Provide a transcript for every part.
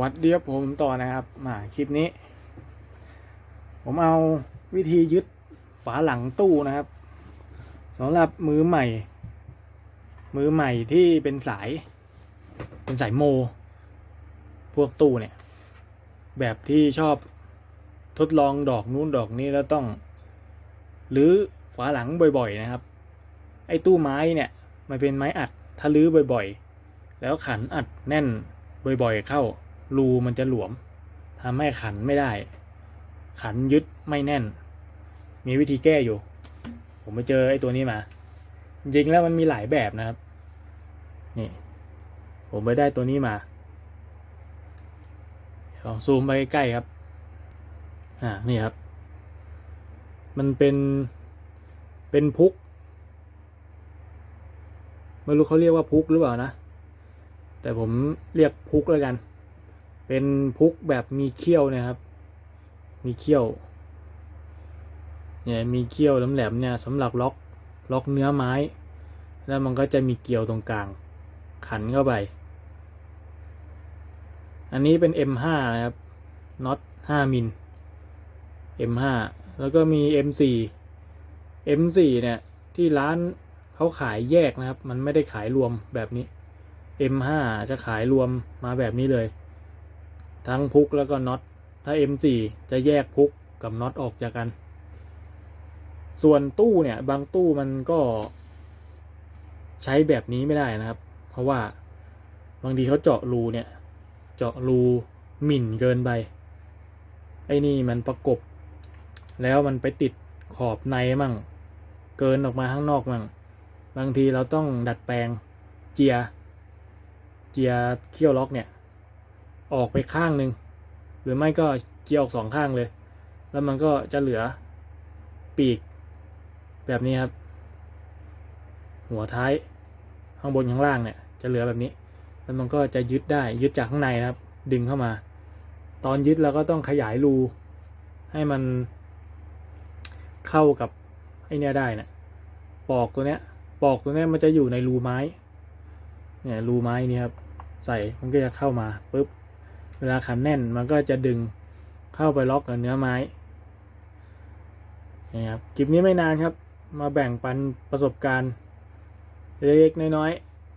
วัสดีครับผมต่อนะครับ มาคลิปนี้ ผมเอาวิธียึดฝาหลังตู้นะครับสำหรับมือใหม่ มือใหม่ที่เป็นสาย เป็นสายโม พวกตู้เนี่ย แบบที่ชอบทดลองดอกนู้นดอกนี้แล้วต้องรื้อฝาหลังบ่อยๆนะครับ ไอ้ตู้ไม้เนี่ยมันเป็นไม้อัดถ้ารื้อบ่อยๆ แล้วขันอัดแน่นบ่อยๆเข้า รูมันจะหลวมทำให้ขันไม่ได้ ขันยึดไม่แน่น มีวิธีแก้อยู่ ผมไปเจอไอ้ตัวนี้มา จริงแล้วมันมีหลายแบบนะครับ นี่ ผมไปได้ตัวนี้มาลองซูมไปใกล้ๆครับ อ่า นี่ครับ มันเป็น เป็นพุก ไม่รู้เขาเรียกว่าพุกหรือเปล่านะ แต่ผมเรียกพุกแล้วกัน เป็นพุกแบบมีเขี้ยวนะครับ มีเขี้ยว เนี่ยมีเขี้ยวแหลมๆเนี่ยสำหรับล็อกล็อกเนื้อไม้ แล้วมันก็จะมีเกลียวตรงกลาง ขันเข้าไป อันนี้เป็น M5 นะครับน็อต5มิล M5 แล้วก็มี M4 M4 เนี่ยที่ร้านเขาขายแยกนะครับ มันไม่ได้ขายรวมแบบนี้ M5 จะขายรวมมาแบบนี้เลย ทั้งพุกแล้วก็น็อต ถ้า M4 จะแยกพุกกับน็อตออกจากกัน ส่วนตู้เนี่ย บางตู้มันก็ใช้แบบนี้ไม่ได้นะครับ เพราะว่าบางทีเขาเจาะรูเนี่ย เจาะรูหมิ่นเกินไป ไอ้นี่มันประกบ แล้วมันไปติดขอบในมั่ง เกินออกมาข้างนอกมั่ง บางทีเราต้องดัดแปลงเจีย เจียเขี้ยวล็อกเนี่ย ออกไปข้างหนึ่งหรือไม่ก็เจียออกสองข้างเลย แล้วมันก็จะเหลือปีก แบบนี้ครับ หัวท้ายข้างบนข้างล่างเนี่ย จะเหลือแบบนี้ แล้วมันก็จะยึดได้ยึดจากข้างในนะครับ ดึงเข้ามา ตอนยึดเราก็ต้องขยายรูให้มันเข้ากับไอเนี้ยได้นะปอกตัวเนี้ยปอกตัวเนี้ยมันจะอยู่ในรูไม้เนี่ยรูไม้นี่ครับใส่มันก็จะเข้ามาปุ๊บ เวลาขันแน่นมันก็จะดึงเข้าไปล็อกกับเนื้อไม้นี่ครับคลิปนี้ไม่นานครับ มาแบ่งปันประสบการณ์เล็กๆน้อย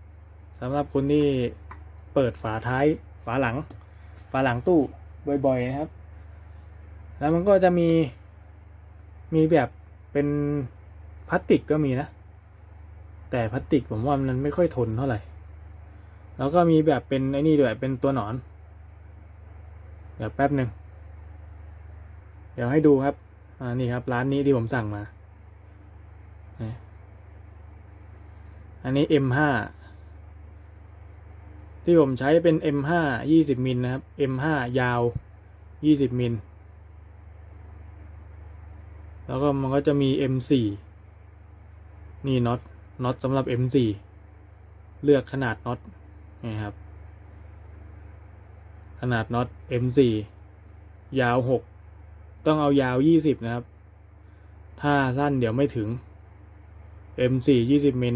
ๆสำหรับคนที่เปิดฝาท้ายฝาหลัง ฝาหลังตู้บ่อยๆนะครับ แล้วมันก็จะมีมีแบบเป็นพลาสติกก็มีนะ แต่พลาสติกผมว่ามันไม่ค่อยทนเท่าไหร่ แล้วก็มีแบบเป็นไอ้นี่ด้วยเป็นตัวหนอน เดี๋ยวแป๊บหนึ่ง เดี๋ยวให้ดูครับ อ่า นี่ครับ ร้านนี้ที่ผมสั่งมา อันนี้ M5 ที่ผมใช้เป็น M5 20 มิลนะครับ M5 ยาว 20 มิล แล้วก็มันก็จะมี M4 นี่น็อต น็อตสำหรับ M4 เลือกขนาดน็อตนี่ครับ นาดน็อต M4 ยาว 6 ต้องเอายาว 20 นะครับ ถ้าสั้นเดี๋ยวไม่ถึง M4 20มิล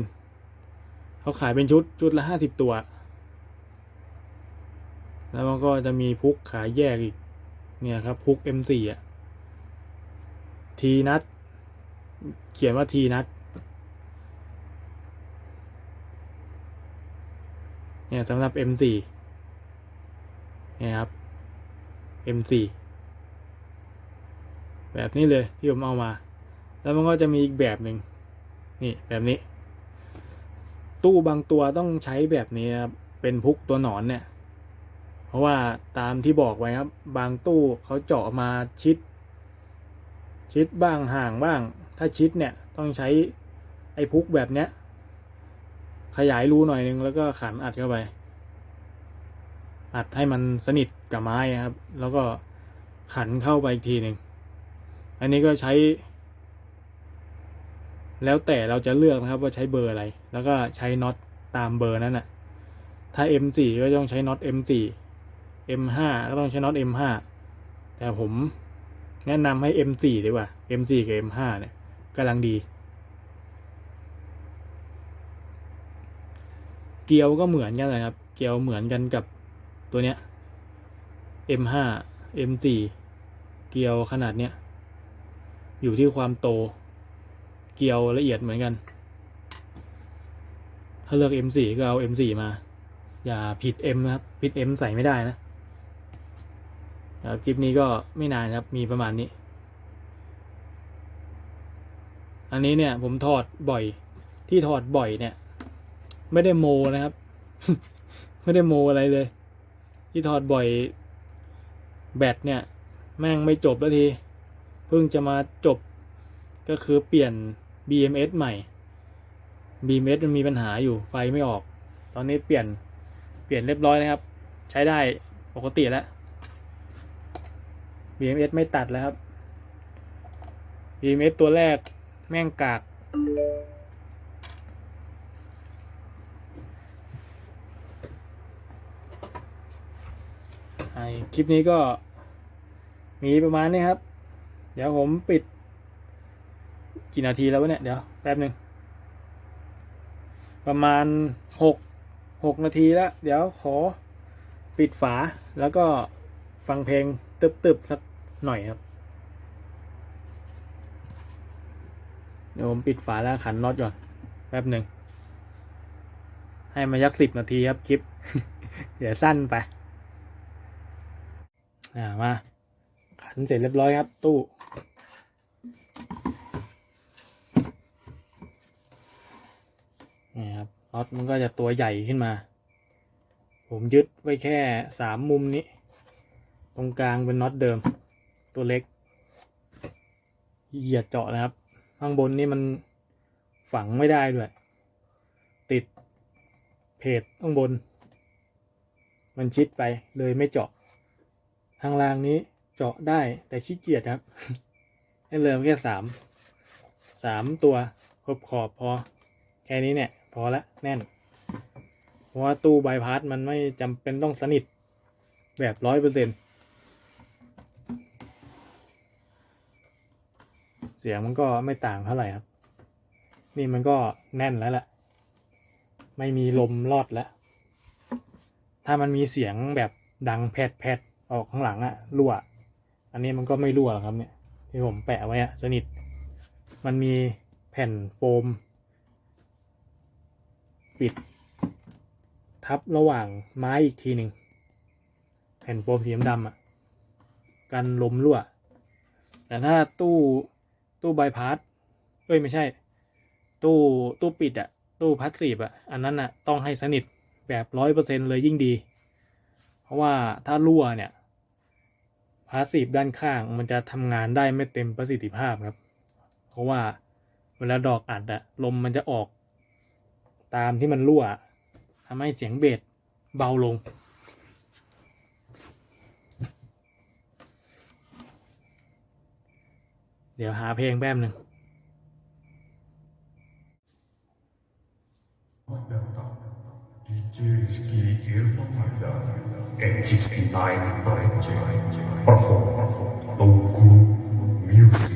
เขาขายเป็นชุดชุดละ 50 ตัว แล้วมันก็จะมีพุกขายแยกอีก เนี่ยครับ พุก M4 อะทีนัด เขียนว่าทีนัดเนี่ยสำหรับ M4 นี่ยครับ M4 แบบนี้เลยที่ผมเอามา แล้วมันก็จะมีอีกแบบหนึ่งนี่แบบนี้ ตู้บางตัวต้องใช้แบบนี้ครับเป็นพุกตัวหนอนเนี่ย เพราะว่าตามที่บอกไว้ครับ บางตู้เขาเจาะมาชิด ชิดบ้างห่างบ้าง ถ้าชิดเนี่ยต้องใช้ไอ้พุกแบบเนี้ยขยายรูหน่อยนึงแล้วก็ขันอัดเข้าไป อัดให้มันสนิทกับไม้ครับ แล้วก็ขันเข้าไปอีกทีหนึ่งอันนี้ก็ใช้ แล้วแต่เราจะเลือกนะครับว่าใช้เบอร์อะไร แล้วก็ใช้น็อตตามเบอร์นั้นน่ะ ถ้า M4 ก็ต้องใช้น็อต M4 M5 ก็ต้องใช้น็อต M5 แต่ผมแนะนำให้ M4 ดีกว่า M4 กับ M5 เนี่ยกำลังดี เกียวก็เหมือนกันเลยครับ เกียวเหมือนกันกับ ตัวเนี้ย M5 M4 เกียวขนาดเนี้ย อยู่ที่ความโต เกียวละเอียดเหมือนกัน ถ้าเลือก M4 ก็เอา M4 มา อย่าผิด M นะครับ ผิด M ใส่ไม่ได้นะครับคลิปนี้ก็ไม่นานครับ มีประมาณนี้ อันนี้เนี่ย ผมถอดบ่อย ที่ถอดบ่อยเนี่ย ไม่ได้โมนะครับ ไม่ได้โมอะไรเลย ที่ถอดบ่อย แบตเนี่ย แม่งไม่จบแล้วทีเพิ่งจะมาจบก็คือเปลี่ยน BMS ใหม่ BMS มันมีปัญหาอยู่ไฟไม่ออก ตอนนี้เปลี่ยนเปลี่ยนเรียบร้อยนะครับ ใช้ได้ปกติแล้ว BMS ไม่ตัดแล้วครับ BMS ตัวแรกแม่งกาก คลิปนี้ก็มีประมาณนี้ครับ เดี๋ยวผมปิด กี่นาทีแล้ววะเนี่ย เดี๋ยวแป๊บหนึ่ง ประมาณหกหกนาทีแล้ว เดี๋ยวขอปิดฝาแล้วก็ฟังเพลงตึบๆสักหน่อยครับ เดี๋ยวผมปิดฝาแล้วขันน็อตก่อน แป๊บหนึ่ง ให้มายักสิบนาทีครับคลิป เดี๋ยวสั้นไป อ่ามาขันเสร็จเรียบร้อยครับ ตู้นี่ครับน็อตมันก็จะตัวใหญ่ขึ้นมา ผมยึดไว้แค่สามมุมนี้ ตรงกลางเป็นน็อตเดิม ตัวเล็กเหยียดเจาะนะครับ ข้างบนนี่มันฝังไม่ได้ด้วย ติดเพจข้างบน มันชิดไปเลยไม่เจาะ ทางลางนี้เจาะได้แต่ขี้เกียจครับ ให้เริ่มแค่สามสามตัวครบขอบพอ แค่นี้เนี่ย พอละแน่น เพราะว่าตู้ใบพัดมันไม่จำเป็นต้องสนิทแบบร้อยเปอร์เซ็นเสียงมันก็ไม่ต่างเท่าไหร่ครับ นี่มันก็แน่นแล้วแหละ ไม่มีลมรอดแล้ว ถ้ามันมีเสียงแบบดังแผดแผด ออกข้างหลังอะรั่ว อันนี้มันก็ไม่รั่วหรอกครับเนี่ยที่ผมแปะไว้อะสนิท มันมีแผ่นโฟม ปิด ทับระหว่างไม้อีกทีหนึ่งแผ่นโฟมสีดำๆอะกันลมรั่ว แต่ถ้าตู้ตู้ใบพัดเอ้ยไม่ใช่ ตู้ตู้ปิดอะตู้พัดสีบอะอันนั้นอะต้องให้สนิทแบบร้อยเปอร์เซ็นเลยยิ่งดี เพราะว่าถ้ารั่วเนี่ยพาสซีฟด้านข้างมันจะทำงานได้ไม่เต็มประสิทธิภาพครับ เพราะว่าเวลาดอกอัดอะลมมันจะออกตามที่มันรั่วทำให้เสียงเบสเบาลง เดี๋ยวหาเพลงแป๊บหนึ่ง Киевский Ирфанайда M69 Perform. Local Music.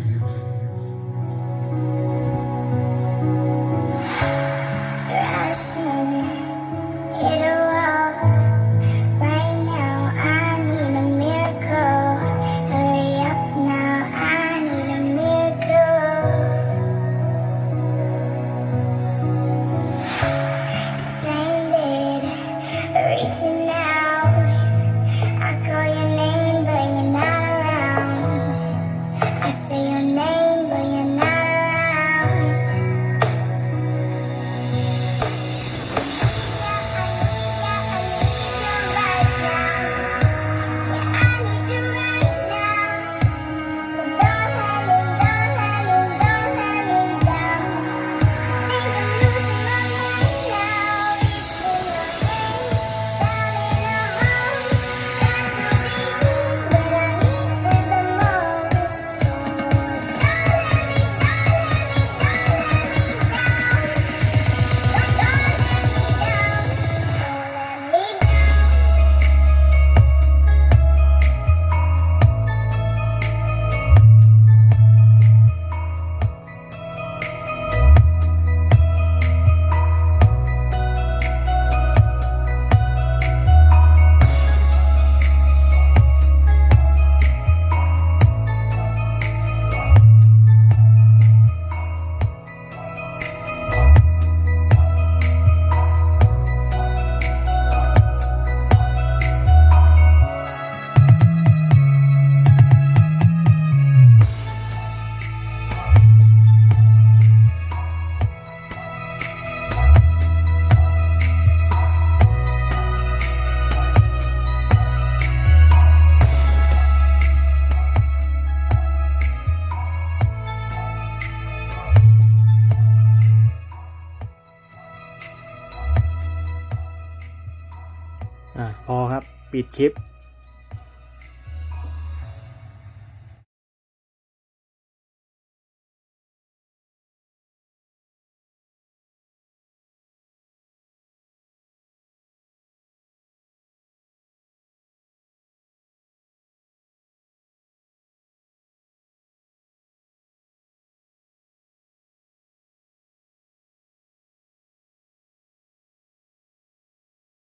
ปิดคลิป